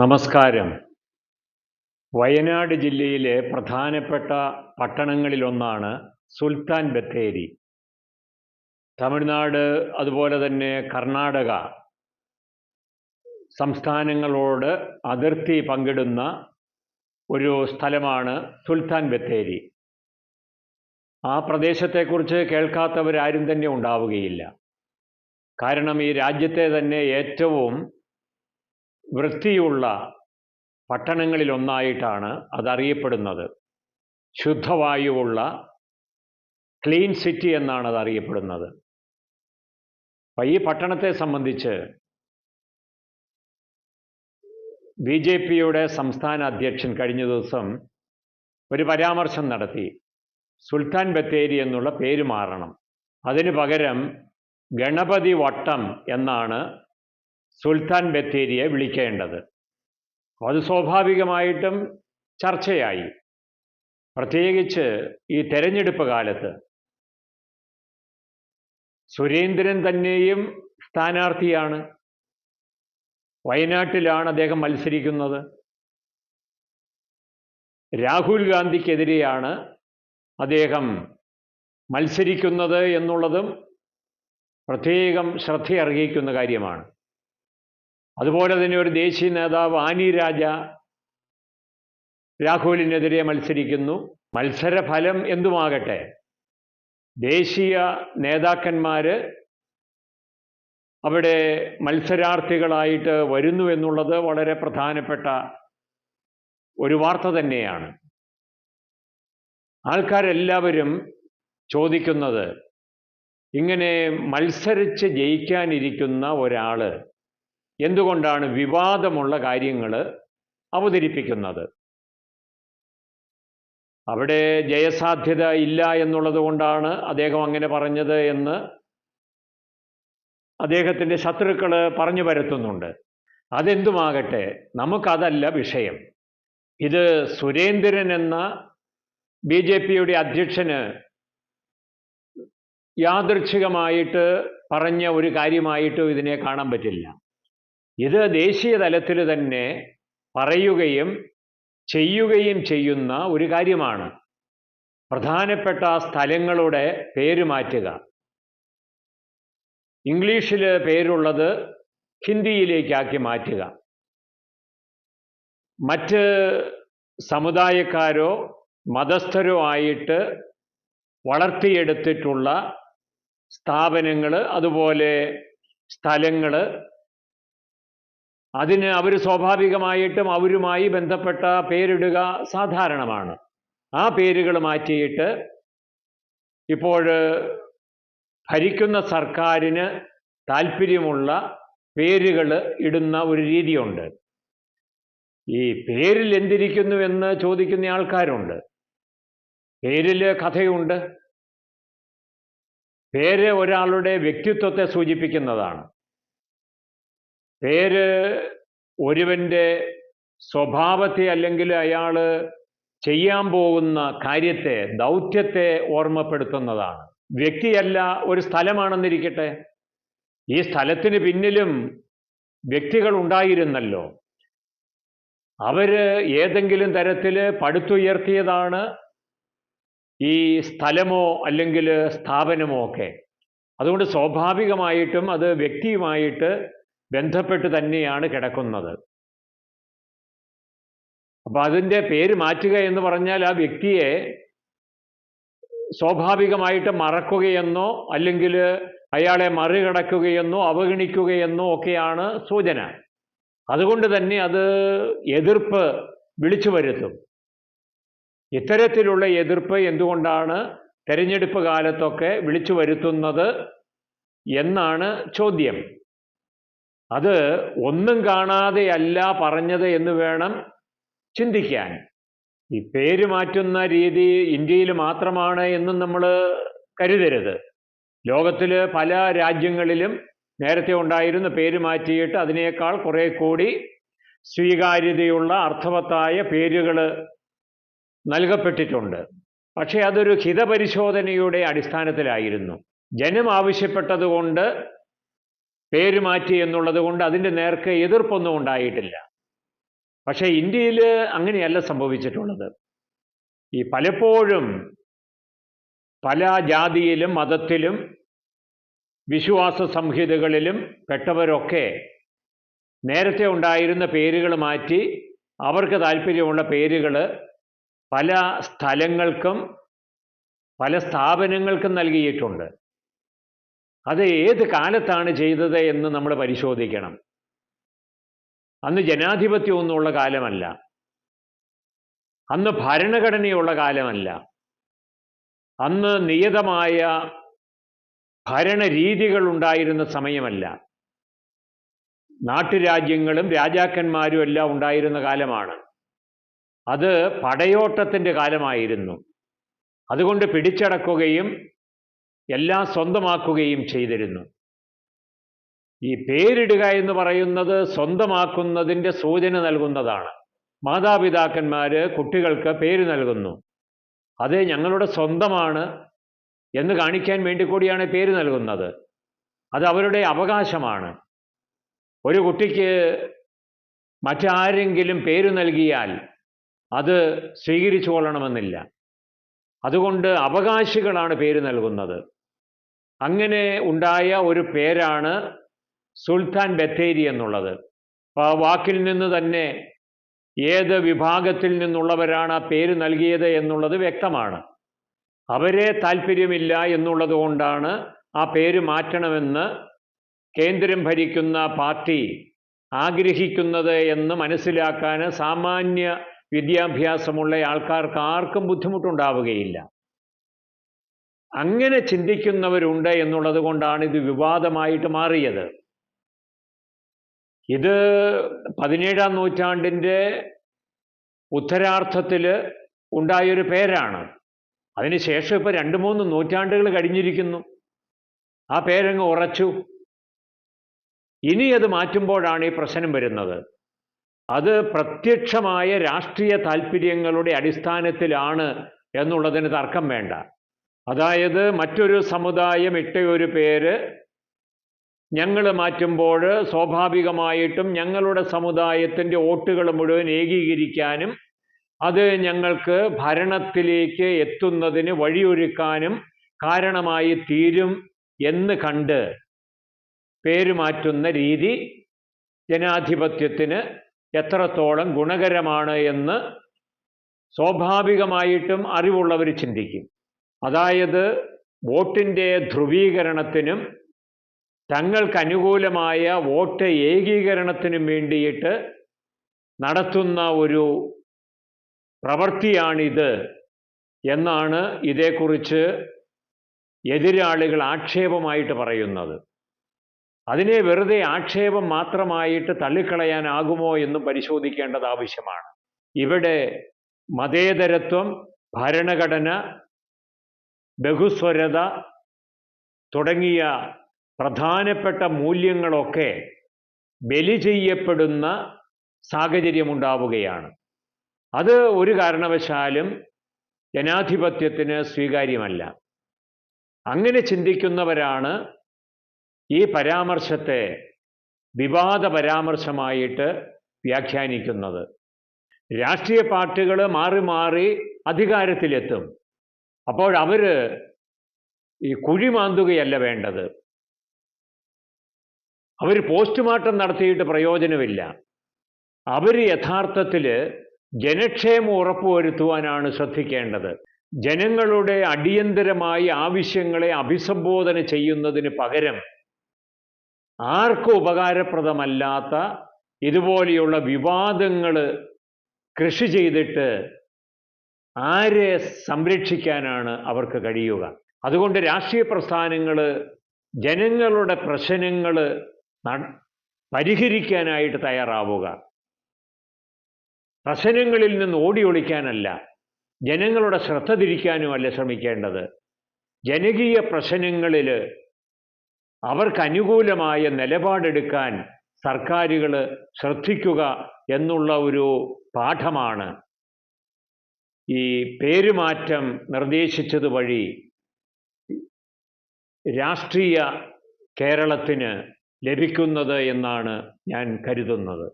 നമസ്കാരം. വയനാട് ജില്ലയിലെ പ്രധാനപ്പെട്ട പട്ടണങ്ങളിലൊന്നാണ് സുൽത്താൻ ബത്തേരി. തമിഴ്നാട് അതുപോലെ തന്നെ കർണാടക സംസ്ഥാനങ്ങളോട് അതിർത്തി പങ്കിടുന്ന ഒരു സ്ഥലമാണ് സുൽത്താൻ ബത്തേരി. ആ പ്രദേശത്തെക്കുറിച്ച് കേൾക്കാത്തവരാരും തന്നെ ഉണ്ടാവുകയില്ല. കാരണം ഈ രാജ്യത്തെ തന്നെ ഏറ്റവും വൃത്തിയുള്ള പട്ടണങ്ങളിലൊന്നായിട്ടാണ് അതറിയപ്പെടുന്നത്. ശുദ്ധവായുവുള്ള ക്ലീൻ സിറ്റി എന്നാണ് അത് അറിയപ്പെടുന്നത് അപ്പം ഈ പട്ടണത്തെ സംബന്ധിച്ച് ബി ജെ പിയുടെ സംസ്ഥാന അധ്യക്ഷൻ കഴിഞ്ഞ ദിവസം ഒരു പരാമർശം നടത്തി. സുൽത്താൻ ബത്തേരി എന്നുള്ള പേര് മാറണം. അതിനു പകരം ഗണപതി വട്ടം എന്നാണ് സുൽത്താൻ ബത്തേരിയെ വിളിക്കേണ്ടത്. അത് സ്വാഭാവികമായിട്ടും ചർച്ചയായി. പ്രത്യേകിച്ച് ഈ തെരഞ്ഞെടുപ്പ് കാലത്ത്. സുരേന്ദ്രൻ തന്നെയും സ്ഥാനാർത്ഥിയാണ്. വയനാട്ടിലാണ് അദ്ദേഹം മത്സരിക്കുന്നത്. രാഹുൽ ഗാന്ധിക്കെതിരെയാണ് അദ്ദേഹം മത്സരിക്കുന്നത് എന്നുള്ളതും പ്രത്യേകം ശ്രദ്ധയർഹിക്കുന്ന കാര്യമാണ്. അതുപോലെ തന്നെ ഒരു ദേശീയ നേതാവ് ആനി രാജ രാഹുലിനെതിരെ മത്സരിക്കുന്നു. മത്സരഫലം എന്തുമാകട്ടെ? ദേശീയ നേതാക്കന്മാർ അവിടെ മത്സരാർത്ഥികളായിട്ട് വരുന്നു എന്നുള്ളത് വളരെ പ്രധാനപ്പെട്ട ഒരു വാർത്ത തന്നെയാണ്. ആൾക്കാരെല്ലാവരും ചോദിക്കുന്നത് ഇങ്ങനെ മത്സരിച്ച് ജയിക്കാനിരിക്കുന്ന ഒരാൾ എന്തുകൊണ്ടാണ് വിവാദമുള്ള കാര്യങ്ങൾ അവതരിപ്പിക്കുന്നത്? അവിടെ ജയസാധ്യത ഇല്ല എന്നുള്ളത് കൊണ്ടാണ് അദ്ദേഹം അങ്ങനെ പറഞ്ഞത് എന്ന് അദ്ദേഹത്തിന്റെ ശത്രുക്കൾ പറഞ്ഞു വരുത്തുന്നുണ്ട് അതെന്തുമാകട്ടെ നമുക്കതല്ല വിഷയം. ഇത് സുരേന്ദ്രൻ എന്ന ബി ജെ പിയുടെ അധ്യക്ഷന് യാദൃച്ഛികമായിട്ട് പറഞ്ഞ ഒരു കാര്യമായിട്ടും ഇതിനെ കാണാൻ പറ്റില്ല. ഇത് ദേശീയ തലത്തിൽ തന്നെ പറയുകയും ചെയ്യുകയും ചെയ്യുന്ന ഒരു കാര്യമാണ്. പ്രധാനപ്പെട്ട സ്ഥലങ്ങളുടെ പേര് മാറ്റുക. ഇംഗ്ലീഷിൽ പേരുള്ളത് ഹിന്ദിയിലേക്കാക്കി മാറ്റുക. മറ്റ് സമുദായക്കാരോ മതസ്ഥരോ ആയിട്ട് വളർത്തിയെടുത്തിട്ടുള്ള സ്ഥാപനങ്ങൾ അതുപോലെ സ്ഥലങ്ങൾ അതിന് അവർ സ്വാഭാവികമായിട്ടും അവരുമായി ബന്ധപ്പെട്ട പേരിടുക സാധാരണമാണ്. ആ പേരുകൾ മാറ്റിയിട്ട് ഇപ്പോൾ ഭരിക്കുന്ന സർക്കാരിന് താല്പര്യമുള്ള പേരുകൾ ഇടുന്ന ഒരു രീതിയുണ്ട്. ഈ പേരിൽ എന്തിരിക്കുന്നു എന്ന് ചോദിക്കുന്ന ആൾക്കാരുണ്ട്. പേരിൽ കഥയുണ്ട്. പേര് ഒരാളുടെ വ്യക്തിത്വത്തെ സൂചിപ്പിക്കുന്നതാണ്. പേര് ഒരുവന്റെ സ്വഭാവത്തെ അല്ലെങ്കിൽ അയാൾ ചെയ്യാൻ പോകുന്ന കാര്യത്തെ ദൗത്യത്തെ ഓർമ്മപ്പെടുത്തുന്നതാണ്. വ്യക്തിയല്ല ഒരു സ്ഥലമാണെന്നിരിക്കട്ടെ. ഈ സ്ഥലത്തിന് പിന്നിലും വ്യക്തികൾ ഉണ്ടായിരുന്നല്ലോ. അവർ ഏതെങ്കിലും തരത്തിൽ പടുത്തുയർത്തിയതാണ് ഈ സ്ഥലമോ അല്ലെങ്കിൽ സ്ഥാപനമോ ഒക്കെ. അതുകൊണ്ട് സ്വാഭാവികമായിട്ടും അത് വ്യക്തിയുമായിട്ട് ബന്ധപ്പെട്ട് തന്നെയാണ് കിടക്കുന്നത്. അപ്പം അതിന്റെ പേര് മാറ്റുക എന്ന് പറഞ്ഞാൽ ആ വ്യക്തിയെ സ്വാഭാവികമായിട്ട് മറക്കുകയെന്നോ അല്ലെങ്കിൽ അയാളെ മറികടക്കുകയെന്നോ അവഗണിക്കുകയെന്നോ ഒക്കെയാണ് സൂചന. അതുകൊണ്ട് തന്നെ അത് എതിർപ്പ് വിളിച്ചു വരുത്തും. ഇത്തരത്തിലുള്ള എതിർപ്പ് എന്തുകൊണ്ടാണ് തെരഞ്ഞെടുപ്പ് കാലത്തൊക്കെ വിളിച്ചു വരുത്തുന്നത് എന്നാണ് ചോദ്യം. അത് ഒന്നും കാണാതെയല്ല പറഞ്ഞത് എന്ന് വേണം ചിന്തിക്കാൻ. ഈ പേര് മാറ്റുന്ന രീതി ഇന്ത്യയിൽ മാത്രമാണ് എന്നും നമ്മൾ കരുതരുത്. ലോകത്തിൽ പല രാജ്യങ്ങളിലും നേരത്തെ ഉണ്ടായിരുന്ന പേര് മാറ്റിയിട്ട് അതിനേക്കാൾ കുറെ കൂടി സ്വീകാര്യതയുള്ള അർത്ഥവത്തായ പേരുകൾ നൽകപ്പെട്ടിട്ടുണ്ട്. പക്ഷേ അതൊരു ഹിതപരിശോധനയുടെ അടിസ്ഥാനത്തിലായിരുന്നു. ജനം ആവശ്യപ്പെട്ടതുകൊണ്ട് പേര് മാറ്റി എന്നുള്ളത് കൊണ്ട് അതിന്റെ നേർക്ക് എതിർപ്പൊന്നും ഉണ്ടായിട്ടില്ല. പക്ഷേ ഇന്ത്യയിൽ അങ്ങനെയല്ല സംഭവിച്ചിട്ടുള്ളത്. ഈ പലപ്പോഴും പല ജാതിയിലും മതത്തിലും വിശ്വാസ സംഹിതകളിലും പെട്ടവരൊക്കെ നേരത്തെ ഉണ്ടായിരുന്ന പേരുകൾ മാറ്റി അവർക്ക് താല്പര്യമുള്ള പേരുകൾ പല സ്ഥലങ്ങൾക്കും പല സ്ഥാപനങ്ങൾക്കും നൽകിയിട്ടുണ്ട്. അത് ഏത് കാലത്താണ് ചെയ്തത് എന്ന് നമ്മൾ പരിശോധിക്കണം. അന്ന് ജനാധിപത്യമൊന്നുമുള്ള കാലമല്ല. അന്ന് ഭരണഘടനയുള്ള കാലമല്ല. അന്ന് നിയതമായ ഭരണരീതികൾ ഉണ്ടായിരുന്ന സമയമല്ല. നാട്ടുരാജ്യങ്ങളും രാജാക്കന്മാരും എല്ലാം ഉണ്ടായിരുന്ന കാലമാണ്. അത് പടയോട്ടത്തിന്റെ കാലമായിരുന്നു. അതുകൊണ്ട് പിടിച്ചടക്കുകയും എല്ലാം സ്വന്തമാക്കുകയും ചെയ്തിരുന്നു. ഈ പേരിടുക എന്ന് പറയുന്നത് സ്വന്തമാക്കുന്നതിന്റെ സൂചന നൽകുന്നതാണ്. മാതാപിതാക്കന്മാർ കുട്ടികൾക്ക് പേര് നൽകുന്നു. അത് ഞങ്ങളുടെ സ്വന്തമാണ് എന്ന് കാണിക്കാൻ വേണ്ടി കൂടിയാണ് പേര് നൽകുന്നത്. അത് അവരുടെ അവകാശമാണ്. ഒരു കുട്ടിക്ക് മറ്റാരെങ്കിലും പേര് നൽകിയാൽ അത് സ്വീകരിച്ചു കൊള്ളണമെന്നില്ല. അതുകൊണ്ട് അവകാശികളാണ് പേര് നൽകുന്നത്. അങ്ങനെ ഉണ്ടായ ഒരു പേരാണ് സുൽത്താൻ ബത്തേരി എന്നുള്ളത്. ആ വാക്കിൽ നിന്ന് തന്നെ ഏത് വിഭാഗത്തിൽ നിന്നുള്ളവരാണ് ആ പേര് നൽകിയത് എന്നുള്ളത് വ്യക്തമാണ്. അവരെ താല്പര്യമില്ല എന്നുള്ളത് കൊണ്ടാണ് ആ പേര് മാറ്റണമെന്ന് കേന്ദ്രം ഭരിക്കുന്ന പാർട്ടി ആഗ്രഹിക്കുന്നത് എന്ന് മനസ്സിലാക്കാൻ സാമാന്യ വിദ്യാഭ്യാസമുള്ള ആൾക്കാർക്ക് ആർക്കും ബുദ്ധിമുട്ടുണ്ടാവുകയില്ല. അങ്ങനെ ചിന്തിക്കുന്നവരുണ്ട് എന്നുള്ളത് കൊണ്ടാണ് ഇത് വിവാദമായിട്ട് മാറിയത്. ഇത് പതിനേഴാം നൂറ്റാണ്ടിന്റെ ഉത്തരാർത്ഥത്തിൽ ഉണ്ടായൊരു പേരാണ്. അതിനുശേഷം ഇപ്പോൾ രണ്ട് മൂന്ന് നൂറ്റാണ്ടുകൾ കഴിഞ്ഞിരിക്കുന്നു. ആ പേരങ്ങ് ഉറച്ചു. ഇനി അത് മാറ്റുമ്പോഴാണ് ഈ പ്രശ്നം വരുന്നത്. അത് പ്രത്യക്ഷമായ രാഷ്ട്രീയ താല്പര്യങ്ങളുടെ അടിസ്ഥാനത്തിലാണ് എന്നുള്ളതിന് തർക്കം വേണ്ട. അതായത് മറ്റൊരു സമുദായം ഇട്ട ഒരു പേര് ഞങ്ങൾ മാറ്റുമ്പോൾ സ്വാഭാവികമായിട്ടും ഞങ്ങളുടെ സമുദായത്തിന്റെ വോട്ടുകൾ മുഴുവൻ ഏകീകരിക്കാനും അത് ഞങ്ങൾക്ക് ഭരണത്തിലേക്ക് എത്തുന്നതിന് വഴിയൊരുക്കാനും കാരണമായി തീരും എന്ന് കണ്ട് പേര് മാറ്റുന്ന രീതി ജനാധിപത്യത്തിന് എത്രത്തോളം ഗുണകരമാണ് എന്ന് സ്വാഭാവികമായിട്ടും അറിവുള്ളവർ ചിന്തിക്കും. അതായത് വോട്ടിന്റെ ധ്രുവീകരണത്തിനും തങ്ങൾക്ക് അനുകൂലമായ വോട്ട് ഏകീകരണത്തിനും വേണ്ടിയിട്ട് നടത്തുന്ന ഒരു പ്രവൃത്തിയാണിത് എന്നാണ് ഇതേക്കുറിച്ച് എതിരാളികൾ ആക്ഷേപമായിട്ട് പറയുന്നത്. അതിനെ വെറുതെ ആക്ഷേപം മാത്രമായിട്ട് തള്ളിക്കളയാനാകുമോ എന്ന് പരിശോധിക്കേണ്ടത് ആവശ്യമാണ്. ഇവിടെ മതേതരത്വം ഭരണഘടന ബഹുസ്വരത തുടങ്ങിയ പ്രധാനപ്പെട്ട മൂല്യങ്ങളൊക്കെ ബലി ചെയ്യപ്പെടുന്ന സാഹചര്യമുണ്ടാവുകയാണ്. അത് ഒരു കാരണവശാലും ജനാധിപത്യത്തിന് സ്വീകാര്യമല്ല. അങ്ങനെ ചിന്തിക്കുന്നവരാണ് ഈ പരാമർശത്തെ വിവാദ പരാമർശമായിട്ട് വ്യാഖ്യാനിക്കുന്നത്. രാഷ്ട്രീയ പാർട്ടികൾ മാറി മാറി അധികാരത്തിലെത്തും. അപ്പോൾ അവർ ഈ കുഴി മാന്തുകയല്ല വേണ്ടത്. അവർ പോസ്റ്റ്മോർട്ടം നടത്തിയിട്ട് പ്രയോജനമില്ല. അവർ യഥാർത്ഥത്തിൽ ജനക്ഷേമം ഉറപ്പുവരുത്തുവാനാണ് ശ്രദ്ധിക്കേണ്ടത്. ജനങ്ങളുടെ അടിയന്തരമായി ആവശ്യങ്ങളെ അഭിസംബോധന ചെയ്യുന്നതിന് പകരം ആർക്കും ഉപകാരപ്രദമല്ലാത്ത ഇതുപോലെയുള്ള വിവാദങ്ങൾ കൃഷി ചെയ്തിട്ട് ആരെ സംരക്ഷിക്കാനാണ് അവർക്ക് കഴിയുക? അതുകൊണ്ട് രാഷ്ട്രീയ പ്രസ്ഥാനങ്ങൾ ജനങ്ങളുടെ പ്രശ്നങ്ങൾ പരിഹരിക്കാനായിട്ട് തയ്യാറാവുക. പ്രശ്നങ്ങളിൽ നിന്ന് ഓടി ഒളിക്കാനല്ല ജനങ്ങളുടെ ശ്രദ്ധ തിരിക്കാനുമല്ല ശ്രമിക്കേണ്ടത്. ജനകീയ പ്രശ്നങ്ങളിൽ അവർക്ക് അനുകൂലമായ നിലപാടെടുക്കാൻ സർക്കാരുകൾ ശ്രദ്ധിക്കുക എന്നുള്ള ഒരു പാഠമാണ് ഈ പേരുമാറ്റം നിർദ്ദേശിച്ചത് വഴി രാഷ്ട്രീയ കേരളത്തിന് ലഭിക്കുന്നത് എന്നാണ് ഞാൻ കരുതുന്നത്.